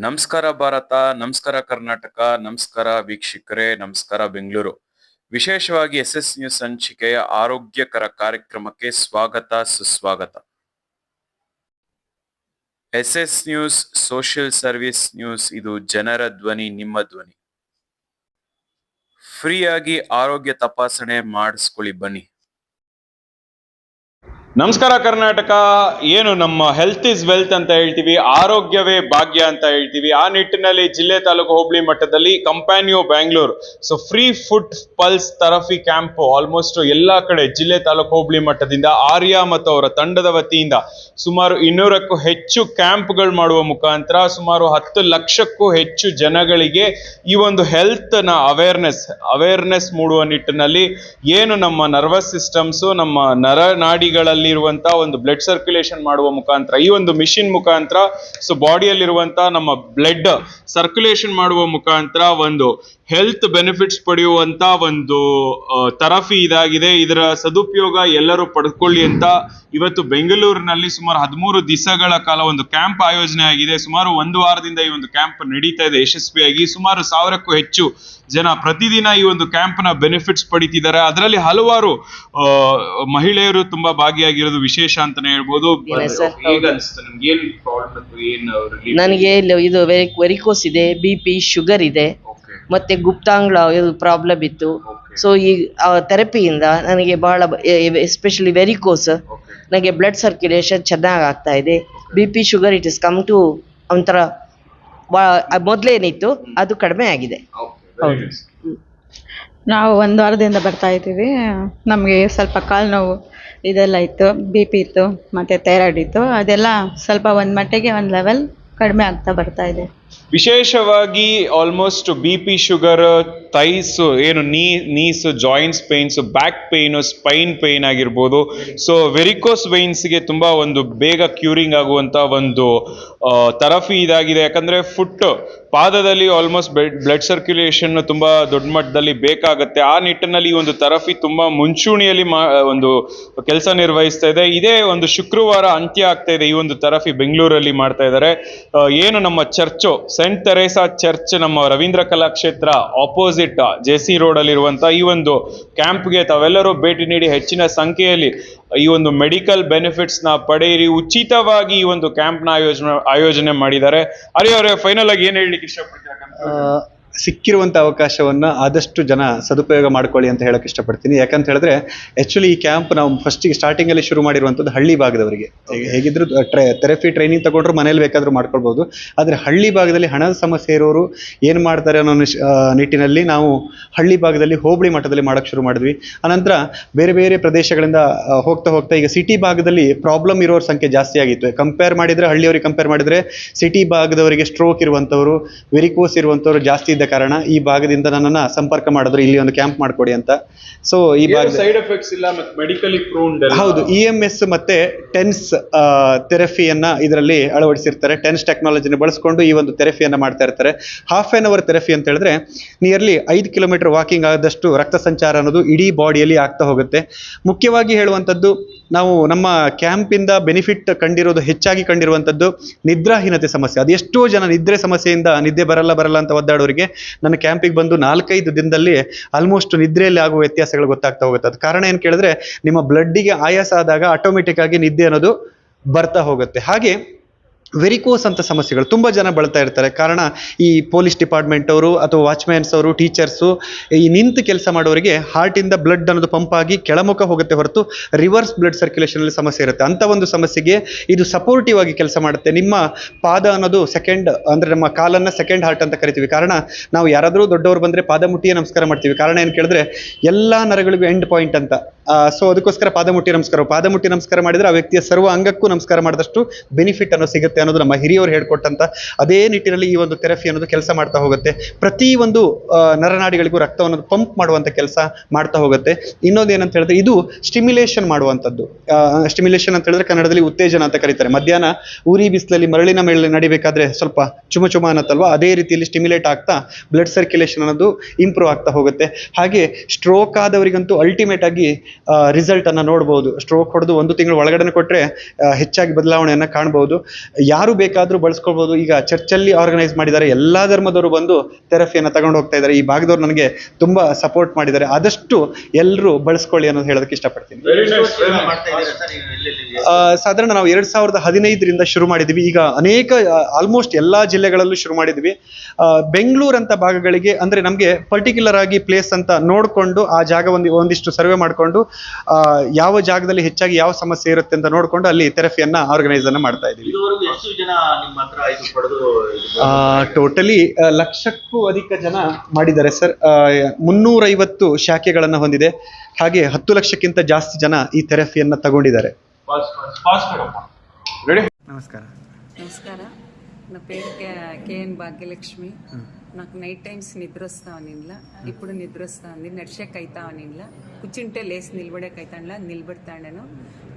ನಮಸ್ಕಾರ ಭಾರತ, ನಮಸ್ಕಾರ ಕರ್ನಾಟಕ, ನಮಸ್ಕಾರ ವೀಕ್ಷಕರೇ, ನಮಸ್ಕಾರ ಬೆಂಗಳೂರು. ವಿಶೇಷವಾಗಿ ಎಸ್ ಎಸ್ ನ್ಯೂಸ್ ಸಂಚಿಕೆಯ ಆರೋಗ್ಯಕರ ಕಾರ್ಯಕ್ರಮಕ್ಕೆ ಸ್ವಾಗತ, ಸುಸ್ವಾಗತ. S S news, social service news, ಇದು ಜನರ ಧ್ವನಿ, ನಿಮ್ಮ ಧ್ವನಿ. ಫ್ರೀಯಾಗಿ ಆರೋಗ್ಯ ತಪಾಸಣೆ ಮಾಡಿಸ್ಕೊಳ್ಳಿ ಬನ್ನಿ. ನಮಸ್ಕಾರ ಕರ್ನಾಟಕ. ಏನು ನಮ್ಮ ಹೆಲ್ತ್ ಇಸ್ ವೆಲ್ತ್ ಅಂತ ಹೇಳ್ತೀವಿ, ಆರೋಗ್ಯವೇ ಭಾಗ್ಯ ಅಂತ ಹೇಳ್ತೀವಿ. ಆ ನಿಟ್ಟಿನಲ್ಲಿ ಜಿಲ್ಲೆ ತಾಲೂಕು ಹೋಬಳಿ ಮಟ್ಟದಲ್ಲಿ ಕಂಪ್ಯಾನಿಯೋ Bangalore so free foot pulse therapy camp almost ಎಲ್ಲಾ ಕಡೆ ಜಿಲ್ಲೆ ತಾಲೂಕು ಹೋಬಳಿ ಮಟ್ಟದಿಂದ ಆರ್ಯ ಮತ್ತು ಅವರ ತಂಡದ ವತಿಯಿಂದ ಸುಮಾರು ಇನ್ನೂರಕ್ಕೂ ಹೆಚ್ಚು ಕ್ಯಾಂಪ್ಗಳು ಮಾಡುವ ಮುಖಾಂತರ ಸುಮಾರು ಹತ್ತು ಲಕ್ಷಕ್ಕೂ ಹೆಚ್ಚು ಜನಗಳಿಗೆ ಈ ಒಂದು ಹೆಲ್ತ್ನ ಅವೇರ್ನೆಸ್ ಅವೇರ್ನೆಸ್ ಮೂಡುವ ನಿಟ್ಟಿನಲ್ಲಿ ಏನು ನಮ್ಮ ನರ್ವಸ್ ಸಿಸ್ಟಮ್ಸ್ ನಮ್ಮ ನರನಾಡಿಗಳಲ್ಲಿರುವಂತ ಒಂದು ಬ್ಲಡ್ ಸರ್ಕ್ಯುಲೇಷನ್ ಮಾಡುವ ಮುಖಾಂತರ, ಈ ಒಂದು ಮಿಷಿನ್ ಮುಖಾಂತರ ಸೊ ಬಾಡಿಯಲ್ಲಿರುವಂತ ನಮ್ಮ ಬ್ಲಡ್ ಸರ್ಕ್ಯುಲೇಷನ್ ಮಾಡುವ ಮುಖಾಂತರ ಒಂದು ಹೆಲ್ತ್ ಬೆನಿಫಿಟ್ಸ್ ಪಡೆಯುವಂತ ಒಂದು ತರಫಿ ಇದಾಗಿದೆ. ಇದರ ಸದುಪಯೋಗ ಎಲ್ಲರೂ ಪಡ್ಕೊಳ್ಳಿ ಅಂತ ಇವತ್ತು ಬೆಂಗಳೂರಿನಲ್ಲಿ ಸುಮಾರು ಹದಿಮೂರು ದಿವಸಗಳ ಕಾಲ ಒಂದು ಕ್ಯಾಂಪ್ ಆಯೋಜನೆ ಆಗಿದೆ. ಸುಮಾರು ಒಂದು ವಾರದಿಂದ ಈ ಒಂದು ಕ್ಯಾಂಪ್ ನಡೀತಾ ಇದೆ. ಯಶಸ್ವಿಯಾಗಿ ಸುಮಾರು ಸಾವಿರಕ್ಕೂ ಹೆಚ್ಚು ಜನ ಪ್ರತಿದಿನ ಈ ಒಂದು ಕ್ಯಾಂಪ್ನ ಬೆನಿಫಿಟ್ಸ್ ಪಡಿತಿದ್ದಾರೆ. ಅದರಲ್ಲಿ ಹಲವಾರು ಮಹಿಳೆಯರು ತುಂಬಾ ಭಾಗಿಯಾಗಿರೋದು ವಿಶೇಷ ಅಂತಾನೆ ಹೇಳ್ಬೋದು? ನನಗೆ ಇದು ವೆರಿ ವೆರಿಕೋಸ್ ಇದೆ ಬಿ ಪಿ ಶುಗರ್ ಇದೆ. ಮತ್ತೆ ಗುಪ್ತಾಂಗಳ ಪ್ರಾಬ್ಲಮ್ ಇತ್ತು. ಸೊ ಈ ಥೆರಪಿಯಿಂದ ನನಗೆ ಬಹಳ ಎಸ್ಪೆಷಲಿ ವೆರಿಕೋಸ್. ನನಗೆ ಬ್ಲಡ್ ಸರ್ಕ್ಯುಲೇಷನ್ ಚೆನ್ನಾಗಿ ಆಗ್ತಾ ಇದೆ. B P sugar it is come to ಒಂಥರ ಮೊದಲೇನಿತ್ತು ಅದು ಕಡಿಮೆ ಆಗಿದೆ. ಹೌದು. ನಾವು ಒಂದು ವಾರದಿಂದ ಬರ್ತಾ ಇದ್ದೀವಿ. ನಮಗೆ ಸ್ವಲ್ಪ ಕಾಲು ನೋವು ಇದೆಲ್ಲ ಇತ್ತು ಬಿ ಪಿ ಇತ್ತು ಮತ್ತು ಥೈರಾಯ್ಡ್ ಇತ್ತು. ಅದೆಲ್ಲ ಸ್ವಲ್ಪ ಒಂದು ಮಟ್ಟಿಗೆ ಒಂದು ಲೆವೆಲ್ ಕಡಿಮೆ ಆಗ್ತಾ ಬರ್ತಾ ಇದೆ. ವಿಶೇಷವಾಗಿ almost B P sugar thighs ಏನು knee knees joints pains back pain spine pain ಆಗಿರ್ಬೋದು. ಸೊ ವೆರಿಕೋಸ್ಗೆ ತುಂಬ ಒಂದು ಬೇಗ ಕ್ಯೂರಿಂಗ್ ಆಗುವಂಥ ಒಂದು ಥರಫಿ ಇದಾಗಿದೆ. ಯಾಕಂದರೆ ಫುಟ್ ಪಾದದಲ್ಲಿ ಆಲ್ಮೋಸ್ಟ್ ಬ್ಲಡ್ ಸರ್ಕ್ಯುಲೇಷನ್ ತುಂಬಾ ದೊಡ್ಡ ಮಟ್ಟದಲ್ಲಿ ಬೇಕಾಗುತ್ತೆ. ಆ ನಿಟ್ಟಿನಲ್ಲಿ ಈ ಒಂದು ಥೆರಪಿ ತುಂಬಾ ಮುಂಚೂಣಿಯಲ್ಲಿ ಮಾ ಒಂದು ಕೆಲಸ ನಿರ್ವಹಿಸ್ತಾ ಇದೆ. ಇದೇ ಒಂದು ಶುಕ್ರವಾರ ಅಂತ್ಯ ಆಗ್ತಾ ಇದೆ ಈ ಒಂದು ಥೆರಪಿ ಬೆಂಗಳೂರಲ್ಲಿ ಮಾಡ್ತಾ ಇದ್ದಾರೆ. ಏನು ನಮ್ಮ ಚರ್ಚು ಸೆಂಟ್ ತೆರೇಸಾ ಚರ್ಚ್ ನಮ್ಮ Ravindra Kalakshetra opposite J C road ಅಲ್ಲಿರುವಂತ ಈ ಒಂದು ಕ್ಯಾಂಪ್ಗೆ ತಾವೆಲ್ಲರೂ ಭೇಟಿ ನೀಡಿ ಹೆಚ್ಚಿನ ಸಂಖ್ಯೆಯಲ್ಲಿ ಈ ಒಂದು ಮೆಡಿಕಲ್ ಬೆನಿಫಿಟ್ಸ್ನ ಪಡೆಯಿರಿ. ಉಚಿತವಾಗಿ ಈ ಒಂದು ಕ್ಯಾಂಪ್ನ ಆಯೋಜನೆ ಆಯೋಜನೆ ಮಾಡಿದ್ದಾರೆ. ಅರೆ ಅವರೇ ಫೈನಲ್ ಆಗಿ ಏನ್ ಹೇಳಲಿಕ್ಕೆ ಇಷ್ಟಪಡ್ತೀರಾ? ಆ, ಸಿಕ್ಕಿರುವಂತ ಅವಕಾಶವನ್ನ ಆದಷ್ಟು ಜನ ಸದುಪಯೋಗ ಮಾಡ್ಕೊಳ್ಳಿ ಅಂತ ಹೇಳೋಕೆ ಇಷ್ಟಪಡ್ತೀನಿ. ಯಾಕಂತ ಹೇಳಿದ್ರೆ ಆ್ಯಕ್ಚುಲಿ ಈ ಕ್ಯಾಂಪ್ ನಾವು ಫಸ್ಟ್ ಸ್ಟಾರ್ಟಿಂಗ್ ಅಲ್ಲಿ ಶುರು ಮಾಡಿರುವಂಥದ್ದು ಹಳ್ಳಿ ಭಾಗದವರಿಗೆ. ಹೇಗಿದ್ರು ಹೇಗಿದ್ರು ಥೆರಪಿ ಟ್ರೈನಿಂಗ್ ತಗೊಂಡ್ರು ಮನೇಲಿ ಬೇಕಾದ್ರೂ ಮಾಡ್ಕೊಳ್ಬೋದು. ಆದ್ರೆ ಹಳ್ಳಿ ಭಾಗದಲ್ಲಿ ಹಣದ ಸಮಸ್ಯೆ ಇರೋರು ಏನು ಮಾಡ್ತಾರೆ ಅನ್ನೋ ನಿಶ್- ನಿಟ್ಟಿನಲ್ಲಿ ನಾವು ಹಳ್ಳಿ ಭಾಗದಲ್ಲಿ ಹೋಬಳಿ ಮಟ್ಟದಲ್ಲಿ ಮಾಡೋಕೆ ಶುರು ಮಾಡಿದ್ವಿ. ಅನಂತರ ಬೇರೆ ಬೇರೆ ಪ್ರದೇಶಗಳಿಂದ ಹೋಗ್ತಾ ಹೋಗ್ತಾ ಈಗ ಸಿಟಿ ಭಾಗದಲ್ಲಿ ಪ್ರಾಬ್ಲಮ್ ಇರೋರ ಸಂಖ್ಯೆ ಜಾಸ್ತಿ ಆಗಿತ್ತು. ಕಂಪೇರ್ ಮಾಡಿದ್ರೆ ಹಳ್ಳಿಯವರಿಗೆ ಕಂಪೇರ್ ಮಾಡಿದ್ರೆ ಸಿಟಿ ಭಾಗದವರಿಗೆ ಸ್ಟ್ರೋಕ್ ಇರುವಂತವರು ವೆರಿಕೋಸ್ ಇರುವಂಥವ್ರು ಜಾಸ್ತಿ ಇದ್ದ ಕಾರಣ ಈ ಭಾಗದಿಂದ ನನ್ನನ್ನ ಸಂಪರ್ಕ ಮಾಡಿದ್ರು ಇಲ್ಲಿ ಒಂದು ಕ್ಯಾಂಪ್ ಮಾಡ್ಕೊಡಿ ಅಂತ. ಸೊ ಈ ಭಾಗ ಸೈಡ್ ಎಫೆಕ್ಟ್ಸ್ ಇಲ್ಲ ಮತ್ತೆ ಮೆಡಿಕಲಿ ಪ್ರೂವ್ಡ್ ಹೌದು ಇ ಎಂ ಎಸ್ ಮತ್ತೆ ಟೆನ್ಸ್ ಥೆರಪಿಯನ್ನ ಇದರಲ್ಲಿ ಅಳವಡಿಸಿರ್ತಾರೆ. ಟೆನ್ಸ್ ಟೆಕ್ನಾಲಜಿನ ಬಳಸ್ಕೊಂಡು ಈ ಒಂದು ಥೆರಪಿಯನ್ನ ಮಾಡ್ತಾ ಇರ್ತಾರೆ. ಹಾಫ್ ಆನ್ ಅವರ್ ಥೆರಪಿ ಅಂತ ಹೇಳಿದ್ರೆ ನಿಯರ್ಲಿ ಐದು ಕಿಲೋಮೀಟರ್ ವಾಕಿಂಗ್ ಆದಷ್ಟು ರಕ್ತ ಸಂಚಾರ ಅನ್ನೋದು ಇಡೀ ಬಾಡಿಯಲ್ಲಿ ಆಗ್ತಾ ಹೋಗುತ್ತೆ. ಮುಖ್ಯವಾಗಿ ಹೇಳುವಂಥದ್ದು ನಾವು ನಮ್ಮ ಕ್ಯಾಂಪಿಂದ ಬೆನಿಫಿಟ್ ಕಂಡಿರೋದು ಹೆಚ್ಚಾಗಿ ಕಂಡಿರುವಂಥದ್ದು ನಿದ್ರಾಹೀನತೆ ಸಮಸ್ಯೆ. ಅದೆಷ್ಟೋ ಜನ ನಿದ್ರೆ ಸಮಸ್ಯೆಯಿಂದ ನಿದ್ದೆ ಬರಲ್ಲ ಬರಲ್ಲ ಅಂತ ಒದ್ದಾಡೋರಿಗೆ ನನ್ನ ಕ್ಯಾಂಪಿಗೆ ಬಂದು ನಾಲ್ಕೈದು ದಿನದಲ್ಲಿ ಆಲ್ಮೋಸ್ಟ್ ನಿದ್ರೆಯಲ್ಲಿ ಆಗುವ ವ್ಯತ್ಯಾಸಗಳು ಗೊತ್ತಾಗ್ತಾ ಹೋಗುತ್ತೆ. ಅದು ಕಾರಣ ಏನು ಕೇಳಿದ್ರೆ ನಿಮ್ಮ ಬ್ಲಡ್ಡಿಗೆ ಆಯಾಸ ಆದಾಗ ಆಟೋಮೆಟಿಕ್ ಆಗಿ ನಿದ್ದೆ ಅನ್ನೋದು ಬರ್ತಾ ಹೋಗುತ್ತೆ. ಹಾಗೆ ವೆರಿಕೋಸ್ ಅಂತ ಸಮಸ್ಯೆಗಳು ತುಂಬ ಜನ ಬಳತಾ ಇರ್ತಾರೆ. ಕಾರಣ ಈ ಪೊಲೀಸ್ ಡಿಪಾರ್ಟ್ಮೆಂಟ್ ಅವರು ಅಥವಾ ವಾಚ್ಮ್ಯಾನ್ಸ್ ಅವರು ಟೀಚರ್ಸು ಈ ನಿಂತು ಕೆಲಸ ಮಾಡೋರಿಗೆ ಹಾರ್ಟಿಂದ ಬ್ಲಡ್ ಅನ್ನೋದು ಪಂಪ್ ಆಗಿ ಕೆಳಮುಖ ಹೋಗುತ್ತೆ ಹೊರತು ರಿವರ್ಸ್ ಬ್ಲಡ್ ಸರ್ಕ್ಯುಲೇಷನ್ ಅಲ್ಲಿ ಸಮಸ್ಯೆ ಇರುತ್ತೆ. ಅಂತ ಒಂದು ಸಮಸ್ಯೆಗೆ ಇದು ಸಪೋರ್ಟಿವ್ ಆಗಿ ಕೆಲಸ ಮಾಡುತ್ತೆ. ನಿಮ್ಮ ಪಾದ ಅನ್ನೋದು ಸೆಕೆಂಡ್ ಅಂದ್ರೆ ನಮ್ಮ ಕಾಲನ್ನ ಸೆಕೆಂಡ್ ಹಾರ್ಟ್ ಅಂತ ಕರಿತೀವಿ. ಕಾರಣ ನಾವು ಯಾರಾದರೂ ದೊಡ್ಡವರು ಬಂದ್ರೆ ಪಾದ ಮುಟ್ಟಿಯೇ ನಮಸ್ಕಾರ ಮಾಡ್ತೀವಿ. ಕಾರಣ ಏನು ಕೇಳಿದ್ರೆ ಎಲ್ಲಾ ನರಗಳಿಗೂ ಎಂಡ್ ಪಾಯಿಂಟ್ ಅಂತ. ಸೊ ಅದಕ್ಕೋಸ್ಕರ ಪಾದ ಮುಟ್ಟಿ ನಮಸ್ಕಾರ. ಪಾದ ಮುಟ್ಟಿ ನಮಸ್ಕಾರ ಮಾಡಿದರೆ ಆ ವ್ಯಕ್ತಿಯ ಸರ್ವ ಅಂಗಕ್ಕೂ ನಮಸ್ಕಾರ ಮಾಡಿದಷ್ಟು ಬೆನಿಫಿಟ್ ಅನ್ನೋ ಸಿಗುತ್ತೆ ಅನ್ನೋದು ನಮ್ಮ ಹಿರಿಯವರು ಹೇಳ್ಕೊಟ್ಟಂತ ಅದೇ ನಿಟ್ಟಿನಲ್ಲಿ ಈ ಒಂದು ಥೆರಪಿ ಅನ್ನೋದು ಕೆಲಸ ಮಾಡ್ತಾ ಹೋಗುತ್ತೆ. ಪ್ರತಿ ಒಂದು ಆ, ನರನಾಡಿಗಳಿಗೂ ರಕ್ತವನ್ನು ಪಂಪ್ ಮಾಡುವಂತ ಕೆಲಸ ಮಾಡ್ತಾ ಹೋಗುತ್ತೆ. ಇನ್ನೊಂದು ಏನಂತ ಹೇಳಿದ್ರೆ ಇದು ಸ್ಟಿಮ್ಯುಲೇಷನ್ ಮಾಡುವಂಥದ್ದು ಸ್ಟಿಮ್ಯುಲೇಷನ್ ಅಂತ ಹೇಳಿದ್ರೆ ಕನ್ನಡದಲ್ಲಿ ಉತ್ತೇಜನ ಅಂತ ಕರೀತಾರೆ. ಮಧ್ಯಾಹ್ನ ಊರಿ ಬಿಸಿಲಲ್ಲಿ ಮರಳಿನ ಮೇಲೆ ನಡಿಬೇಕಾದ್ರೆ ಸ್ವಲ್ಪ ಚುಮ ಚುಮ ಅನ್ನತ್ತಲ್ವಾ ಅದೇ ರೀತಿಯಲ್ಲಿ ಸ್ಟಿಮ್ಯುಲೇಟ್ ಆಗ್ತಾ ಬ್ಲಡ್ ಸರ್ಕ್ಯುಲೇಷನ್ ಅನ್ನೋದು ಇಂಪ್ರೂವ್ ಆಗ್ತಾ ಹೋಗುತ್ತೆ. ಹಾಗೆ ಸ್ಟ್ರೋಕ್ ಆದವರಿಗಂತೂ ಅಲ್ಟಿಮೇಟ್ ಆಗಿ ರಿಸಲ್ಟ್ ಅನ್ನ ನೋಡ್ಬೋದು. ಸ್ಟ್ರೋಕ್ ಹೊಡೆದು ಒಂದು ತಿಂಗಳು ಒಳಗಡೆ ಕೊಟ್ಟರೆ ಹೆಚ್ಚಾಗಿ ಬದಲಾವಣೆಯನ್ನ ಕಾಣಬಹುದು ಯಾರು ಬೇಕಾದರೂ ಬಳಸ್ಕೊಳ್ಬೋದು. ಈಗ ಚರ್ಚಲ್ಲಿ ಆರ್ಗನೈಸ್ ಮಾಡಿದ್ದಾರೆ ಎಲ್ಲಾ ಧರ್ಮದವರು ಬಂದು ಥೆರಪಿಯನ್ನು ತಗೊಂಡು ಹೋಗ್ತಾ ಇದ್ದಾರೆ ಈ ಭಾಗದವ್ರು ನನಗೆ ತುಂಬಾ ಸಪೋರ್ಟ್ ಮಾಡಿದ್ದಾರೆ ಆದಷ್ಟು ಎಲ್ಲರೂ ಬಳಸ್ಕೊಳ್ಳಿ ಅನ್ನೋದು ಹೇಳೋದಕ್ಕೆ ಇಷ್ಟಪಡ್ತೀನಿ. ಸಾಧಾರಣ ನಾವು ಎರಡ್ ಸಾವಿರದ ಹದಿನೈದರಿಂದ ಶುರು ಮಾಡಿದ್ವಿ. ಈಗ ಅನೇಕ ಆಲ್ಮೋಸ್ಟ್ ಎಲ್ಲಾ ಜಿಲ್ಲೆಗಳಲ್ಲೂ ಶುರು ಮಾಡಿದ್ವಿ. ಬೆಂಗಳೂರು ಅಂತ ಭಾಗಗಳಿಗೆ ಅಂದ್ರೆ ನಮಗೆ ಪರ್ಟಿಕ್ಯುಲರ್ ಆಗಿ ಪ್ಲೇಸ್ ಅಂತ ನೋಡ್ಕೊಂಡು ಆ ಜಾಗ ಒಂದು ಒಂದಿಷ್ಟು ಸರ್ವೆ ಮಾಡಿಕೊಂಡು ಯಾವ ಜಾಗದಲ್ಲಿ ಹೆಚ್ಚಾಗಿ ಯಾವ ಸಮಸ್ಯೆ ಇರುತ್ತೆ ಅಂತ ನೋಡ್ಕೊಂಡು ಅಲ್ಲಿ ಥೆರಪಿಯನ್ನ ಆರ್ಗನೈಸ್ ಅನ್ನ ಮಾಡ್ತಾ ಇದೀವಿ ಇದುವರೆಗೂ ಎಷ್ಟು ಜನ ನಿಮ್ಮ ಹತ್ರ ಇದು ಪಡೆದು ಟೋಟಲಿ ಲಕ್ಷಕ್ಕೂ ಅಧಿಕ ಜನ ಮಾಡಿದ್ದಾರೆ ಸರ್ ಮುನ್ನೂರೈವತ್ತು ಶಾಖೆಗಳನ್ನ ಹೊಂದಿದೆ ಹಾಗೆ ಹತ್ತು ಲಕ್ಷಕ್ಕಿಂತ ಜಾಸ್ತಿ ಜನ ಈ ಥೆರಪಿಯನ್ನ ತಗೊಂಡಿದ್ದಾರೆ నమస్కారం నా పేరు కే కేఎన్ భాగ్యలక్ష్మి నాకు నైట్ టైమ్స్ నిద్ర వస్తా అనిన్లా ఇప్పుడు నిద్ర వస్తుంది నడిచేకి అవుతా అనిన్లా కూర్చుంటే లేచి నిలబడేకి అవుతాండ్లా నిలబడతాండాను.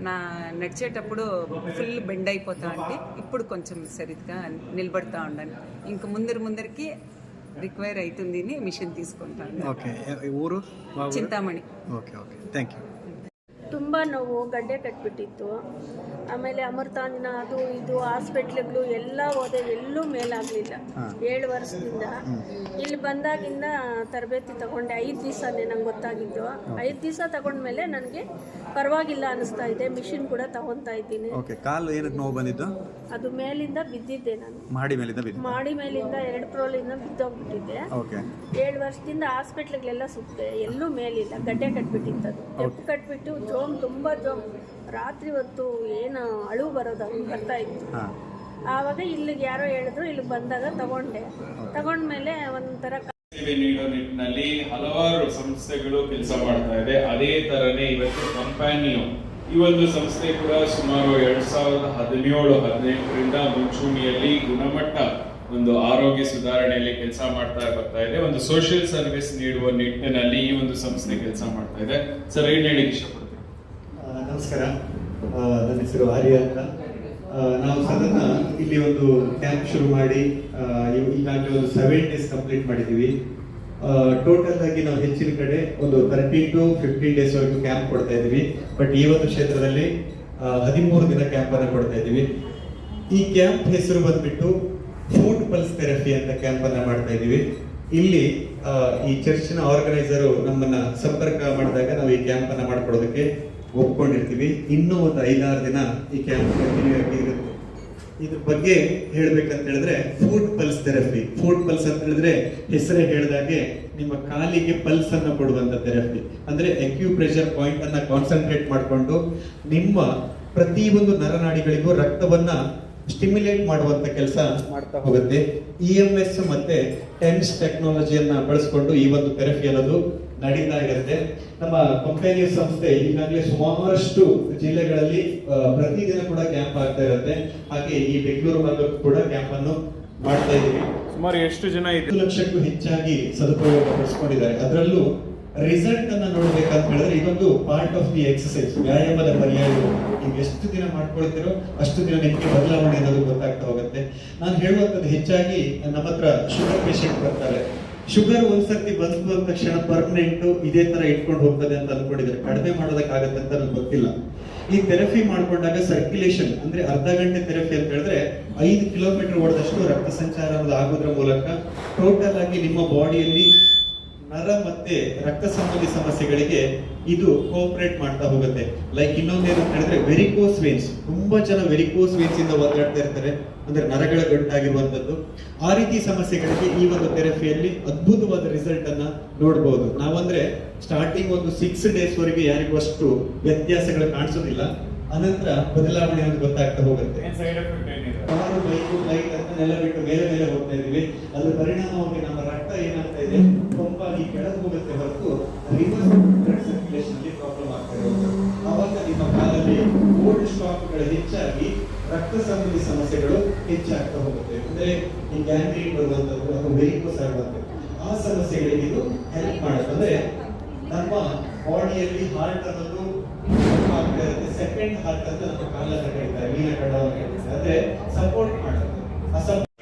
నా నడిచేటప్పుడు ఫుల్ బెండ్ అయిపోతా అంటే ఇప్పుడు కొంచెం సరిగ్గా నిలబడతా ఉండాను. ఇంక ముందర ముందరికి రిక్వైర్ అవుతుంది మిషన్ తీసుకుంటాను. ఓకే. ఊరు? Chintamani. Okay okay. Thank you ತುಂಬ ನೋವು ಗಡ್ಡೆ ಕಟ್ಬಿಟ್ಟಿತ್ತು. ಆಮೇಲೆ ಅಮೃತಾಂಜನ ಅದು ಇದು ಹಾಸ್ಪಿಟ್ಲ್ಗಳು ಎಲ್ಲ ಹೋದೆ ಎಲ್ಲೂ ಮೇಲಾಗಲಿಲ್ಲ. ಏಳು ವರ್ಷದಿಂದ. ಇಲ್ಲಿ ಬಂದಾಗಿಂದ ತರಬೇತಿ ತಗೊಂಡೆ ಐದು ದಿವಸನೇ ನಂಗೆ ಗೊತ್ತಾಗಿದ್ದು. ಐದು ದಿವಸ ತಗೊಂಡ್ಮೇಲೆ ನನಗೆ ಪರವಾಗಿಲ್ಲ ಅನಿಸ್ತಾ ಇದೆ ಮಿಷಿನ್ ಕೂಡ ತಗೊತಾ ಇದ್ದೀನಿ. ಓಕೆ ಕಾಲು ಏನಕ್ಕೆ ನೋವು ಬಂದಿದ್ದು? ಅದು ಮೇಲಿಂದ ಬಿದ್ದಿದ್ದೆ ನಾನು. ಮಾಡಿ ಮೇಲಿಂದ ಬಿದ್ದು ಮಾಡಿ ಮೇಲಿಂದ ಎರಡು ಪ್ರೋಲಿಂದ ಬಿದ್ದೋಗ್ಬಿಟ್ಟಿದ್ದೆ. ಓಕೆ. ಏಳು ವರ್ಷದಿಂದ ಹಾಸ್ಪಿಟ್ಲ್ಗಳೆಲ್ಲ ಸುತ್ತೆ ಎಲ್ಲೂ ಮೇಲಿಲ್ಲ ಗಡ್ಡೆ ಕಟ್ಬಿಟ್ಟಿತ್ತು ಅದು ಕಟ್ಬಿಟ್ಟು ಜೋಮ್ ತುಂಬ ರಾತ್ರಿ ಹೊತ್ತು ಏನು ಅಳು ಬರೋದು ಅಂತ ಬರ್ತಾ ಇತ್ತು. ಆವಾಗ ಇಲ್ಲಿಗೆ ಯಾರೋ ಹೇಳಿದ್ರು ಇಲ್ಲಿಗೆ ಬಂದಾಗ ತಗೊಂಡೆ. ತಗೊಂಡ್ಮೇಲೆ ಒಂಥರ ಸೇವೆ ನೀಡೋ ನಿಟ್ಟಿನಲ್ಲಿ ಹಲವಾರು ಸಂಸ್ಥೆಗಳು ಕೆಲಸ ಮಾಡ್ತಾ ಇದೆ. ಅದೇ ತರನೇ ಇವತ್ತು ಕಂಪ್ಯಾನಿಯು ಈ ಒಂದು ಸಂಸ್ಥೆ ಕೂಡ ಸುಮಾರು ಎರಡ್ ಸಾವಿರದ ಹದಿನೇಳು ಹದಿನೆಂಟರಿಂದ ಮುಂಚೂಣಿಯಲ್ಲಿ ಗುಣಮಟ್ಟ ಒಂದು ಆರೋಗ್ಯ ಸುಧಾರಣೆಯಲ್ಲಿ ಕೆಲಸ ಮಾಡ್ತಾ ಬರ್ತಾ ಇದೆ. ಒಂದು ಸೋಷಿಯಲ್ ಸರ್ವಿಸ್ ನೀಡುವ ನಿಟ್ಟಿನಲ್ಲಿ ಈ ಒಂದು ಸಂಸ್ಥೆ ಕೆಲಸ ಮಾಡ್ತಾ ಇದೆ. ಸರ್ ಏನ್ ಹೇಳಿ ನಮಸ್ಕಾರ. ನನ್ನ ಹೆಸರು ಆರ್ಯ ಅಂತ. ನಾವು ಸದನ ಇಲ್ಲಿ ಒಂದು ಕ್ಯಾಂಪ್ ಶುರು ಮಾಡಿ ಈಗಾಗಲೇ ಒಂದು ಸೆವೆನ್ ಡೇಸ್ ಕಂಪ್ಲೀಟ್ ಮಾಡಿದ್ದೀವಿ ಟೋಟಲ್ ಆಗಿ ನಾವು ಹೆಚ್ಚಿನ ಕಡೆ ಒಂದು ತರ್ಟೀನ್ ಟು ಫಿಫ್ಟೀನ್ ಡೇಸ್ ವರೆಗೂ ಕ್ಯಾಂಪ್ ಕೊಡ್ತಾ ಇದ್ದೀವಿ. ಬಟ್ ಈ ಒಂದು ಕ್ಷೇತ್ರದಲ್ಲಿ ಹದಿಮೂರು ದಿನ ಕ್ಯಾಂಪ್ ಅನ್ನು ಕೊಡ್ತಾ ಇದ್ದೀವಿ. ಈ ಕ್ಯಾಂಪ್ ಹೆಸರು ಬಂದ್ಬಿಟ್ಟು ಫುಡ್ ಪಲ್ಸ್ ಥೆರಪಿ ಅಂತ ಕ್ಯಾಂಪ್ ಅನ್ನ ಮಾಡ್ತಾ ಇದ್ದೀವಿ. ಇಲ್ಲಿ ಈ ಚರ್ಚಿನ ಆರ್ಗನೈಸರು ನಮ್ಮನ್ನ ಸಂಪರ್ಕ ಮಾಡಿದಾಗ ನಾವು ಈ ಕ್ಯಾಂಪ್ ಅನ್ನ ಮಾಡ್ಕೊಡೋದಕ್ಕೆ ಒಪ್ಕೊಂಡಿರ್ತೀವಿ. ಇನ್ನೂ ಒಂದು ಐದಾರು ದಿನ ಈ ಕ್ಯಾಂಪ್ ಕಂಟಿನ್ಯೂ ಆಗಿ ಇರುತ್ತೆ. ಇದ್ರ ಬಗ್ಗೆ ಹೇಳ್ಬೇಕಂತ ಹೇಳಿದ್ರೆ foot pulse therapy foot pulse ಅಂತ ಹೇಳಿದ್ರೆ ಹೆಸರೇ ಹೇಳಿದಾಗೆ ನಿಮ್ಮ ಕಾಲಿಗೆ ಪಲ್ಸ್ ಅನ್ನು ಕೊಡುವಂತ ಥೆರಪಿ ಅಂದ್ರೆ ಎಕ್ಯೂ ಪ್ರೆಷರ್ ಪಾಯಿಂಟ್ ಅನ್ನ ಕಾನ್ಸಂಟ್ರೇಟ್ ಮಾಡಿಕೊಂಡು ನಿಮ್ಮ ಪ್ರತಿಯೊಂದು ನರನಾಡಿಗಳಿಗೂ ರಕ್ತವನ್ನ ಸ್ಟಿಮ್ಯುಲೇಟ್ ಮಾಡುವಂತ ಕೆಲಸ ಮಾಡ್ತಾ ಹೋಗುತ್ತೆ. ಇ ಎಂ ಎಸ್ ಮತ್ತೆ ಟೆನ್ಸ್ ಟೆಕ್ನಾಲಜಿಯನ್ನ ಬಳಸ್ಕೊಂಡು ಈ ಒಂದು ಥೆರಪಿ ಅನ್ನೋದು ನಡೀತಾ ಇರುತ್ತೆ. ನಮ್ಮ ಕಂಪನಿಯ ಸಂಸ್ಥೆ ಈಗಾಗಲೇ ಸುಮಾರಷ್ಟು ಜಿಲ್ಲೆಗಳಲ್ಲಿ ಪ್ರತಿದಿನ ಕೂಡ ಕ್ಯಾಂಪ್ ಆಗ್ತಾ ಇರುತ್ತೆ. ಹಾಗೆ ಈ ಬೆಂಗಳೂರು ಭಾಗಕ್ಕೂ ಕೂಡ ಕ್ಯಾಂಪ್ ಅನ್ನು ಮಾಡ್ತಾ ಇದ್ದೀವಿ. ಸುಮಾರು ಎಷ್ಟು ಜನ ಹತ್ತು ಲಕ್ಷಕ್ಕೂ ಹೆಚ್ಚಾಗಿ ಸದುಪಯೋಗ ಪಡಿಸ್ಕೊಂಡಿದ್ದಾರೆ. ಅದರಲ್ಲೂ ರಿಸಲ್ಟ್ ಅನ್ನ ನೋಡ್ಬೇಕಂತ ಹೇಳಿದ್ರೆ ಇದೊಂದು ಪಾರ್ಟ್ ಆಫ್ ದಿ ಎಕ್ಸಸೈಸ್ ವ್ಯಾಯಾಮದ ಪರ್ಯಾಯ ನೀವು ಎಷ್ಟು ದಿನ ಮಾಡ್ಕೊಳ್ತೀರೋ ಅಷ್ಟು ದಿನ ನಿಮಗೆ ಬದಲಾವಣೆ ಅನ್ನೋದು ಗೊತ್ತಾಗ್ತಾ ಹೋಗುತ್ತೆ. ನಾನು ಹೇಳುವಂಥದ್ದು ಹೆಚ್ಚಾಗಿ ನಮ್ಮ ಹತ್ರ ಶುಗರ್ ಪೇಷಂಟ್ ಬರ್ತಾರೆ. ಶುಗರ್ ಒಂದ್ಸರ್ತಿ ಬಂತು ಅಂದ ತಕ್ಷಣ ಪರ್ಮನೆಂಟ್ ಇದೇ ತರ ಇಟ್ಕೊಂಡು ಹೋಗ್ತದೆ ಅಂತ ಅನ್ಕೊಂಡಿದ್ದಾರೆ. ಕಡಿಮೆ ಮಾಡೋದಕ್ಕಾಗತ್ತೆ ಅಂತ ನನಗೆ ಗೊತ್ತಿಲ್ಲ. ಈ ಥೆರಪಿ ಮಾಡ್ಕೊಂಡಾಗ ಸರ್ಕ್ಯುಲೇಷನ್ ಅಂದ್ರೆ ಅರ್ಧ ಗಂಟೆ ಥೆರಪಿ ಅಂತ ಹೇಳಿದ್ರೆ ಐದು ಕಿಲೋಮೀಟರ್ ಓಡಿದಷ್ಟು ರಕ್ತ ಸಂಚಾರ ಆಗೋದ್ರ ಮೂಲಕ ಟೋಟಲ್ ಆಗಿ ನಿಮ್ಮ ಬಾಡಿಯಲ್ಲಿ ನರ ಮತ್ತೆ ರಕ್ತ ಸಂಬಂಧಿ ಸಮಸ್ಯೆಗಳಿಗೆ ಇದು ಕೋಆಪರೇಟ್ ಮಾಡ್ತಾ ಹೋಗುತ್ತೆ. ಲೈಕ್ ಇನ್ನೊಂದೇನು ಅಂತ ಹೇಳಿದ್ರೆ ವೆರಿಕೋಸ್ ವೇನ್ಸ್ ತುಂಬಾ ಜನ ವೆರಿಕೋಸ್ ವೇನ್ಸ್ ಇಂದ ಒದ್ದಾಡ್ತಾ ಇರ್ತಾರೆ. ಅಂದ್ರೆ ನರಗಳ ಗಂಟಾಗಿರುವಂತದ್ದು ಆ ರೀತಿ ಸಮಸ್ಯೆಗಳಿಗೆ ಈ ಒಂದು ಥೆರಪಿಯಲ್ಲಿ ಅದ್ಭುತವಾದ ರಿಸಲ್ಟ್ ಅನ್ನ ನೋಡಬಹುದು ನಾವಂದ್ರೆ ಸ್ಟಾರ್ಟಿಂಗ್ ಒಂದು ಸಿಕ್ಸ್ ಡೇಸ್ ವರೆಗೆ ಯಾರಿಗೂ ಅಷ್ಟು ವ್ಯತ್ಯಾಸಗಳು ಕಾಣಿಸೋದಿಲ್ಲ. ಅನಂತರ ಬದಲಾವಣೆ ಅನ್ನೋದು ಗೊತ್ತಾಗ್ತಾ ಹೋಗುತ್ತೆ. ಅಂತ ನೆಲ ಬಿಟ್ಟು ಮೇಲೆ ಮೇಲೆ ಹೋಗ್ತಾ ಇದೀವಿ ಅದ್ರ ಪರಿಣಾಮವಾಗಿ ನಮ್ಮ ರಕ್ತ ಏನಾಗ್ತಾ ಇದೆ? ಪಂಪಾಗಿ ಕೆಳಗೆ ಹೋಗುತ್ತೆ ಹೊರತು ರಿವರ್ಸ್ ಬ್ಲಡ್ ಸರ್ಕ್ಯುಲೇಷನ್ ಅಲ್ಲಿ ಪ್ರಾಬ್ಲಮ್ ಆಗ್ತಾ ಇರೋದು ಅವಾಗ ನಿಮ್ಮ ಕಾಲಲ್ಲಿ ಓಲ್ಡ್ ಸ್ಟಾಕ್ಗಳು ಹೆಚ್ಚಾಗಿ ರಕ್ತ ಸಂಬಂಧಿ ಸಮಸ್ಯೆಗಳು ಹೆಚ್ಚಾಗ್ತಾ ಹೋಗುತ್ತೆ. ಅಂದ್ರೆ ಈ ಗ್ಯಾಂಗ್ರೀನ್ ಬರುವಂತದ್ದು ಅಥವಾ ವೆರಿಕೋಸ್ ಆಗುವಂಥದ್ದು ಆ ಸಮಸ್ಯೆಗಳಿಗೆ ಇದು ಹೆಲ್ಪ್ ಮಾಡುತ್ತೆ. ಅಂದ್ರೆ ನಮ್ಮ ಬಾಡಿಯಲ್ಲಿ ಹಾರ್ಟ್ ಅನ್ನೋದು ಸೆಕೆಂಡ್ ಹಾರ್ಟ್ ಅಂತ ನಮ್ಮ ಕಾಲ ಕರೀತಾರೆ ಮೀನ ಕಡ ಅಂದ್ರೆ Hasan